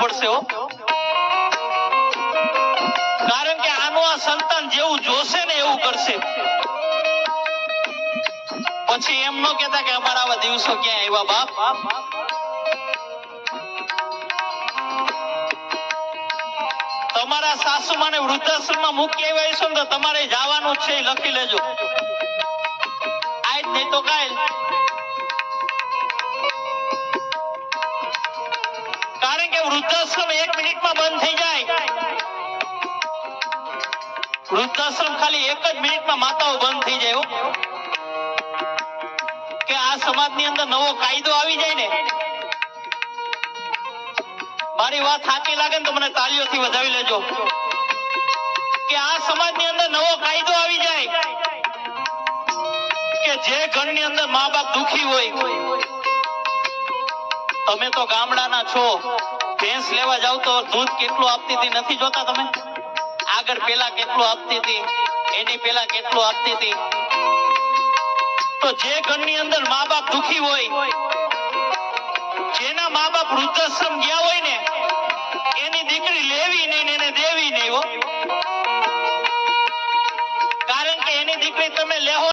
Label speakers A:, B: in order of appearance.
A: પડશે હો. કારણ કે આનું આ સંતાન જેવું જોશે ને એવું કરશે. પછી એમ ન કેતા કે અમારા આવા દિવસો ક્યાં આવ્યા, બાપ? તમારા સાસુમાને વૃદ્ધાશ્રમમાં મૂકી આવ્યા તો તમારે જવાનું છે લખી લેજો. આજ નહીં તો કાલ કારણ કે વૃદ્ધાશ્રમ એક મિનિટમાં બંધ થઈ જાય. વૃદ્ધાશ્રમ ખાલી એક જ મિનિટમાં માતાઓ બંધ થઈ જાય કે આ સમાજની અંદર નવો કાયદો આવી જાય ને. મારી વાત સાચી લાગે ને તો મને તાળીઓથી વધાવી લેજો. કે આ સમાજની અંદર નવો કાયદો આવી જાય. કે જે ઘરની અંદર મા બાપ દુખી હોય તમે તો ગામડાના છો. ભેંસ લેવા જાવ તો દૂધ કેટલું આપતી હતી નથી જોતા તમે? આગળ પેલા કેટલું આપતી હતી? એની પેલા કેટલું આપતી હતી? તો જે ઘરની અંદર મા બાપ દુખી હોય, જેના મા બાપ વૃદ્ધાશ્રમ ગયા હોય ને, એની દીકરી લેવી નહીં ને એને દેવી નહીં કારણ કે એની દીકરી તમે લેવો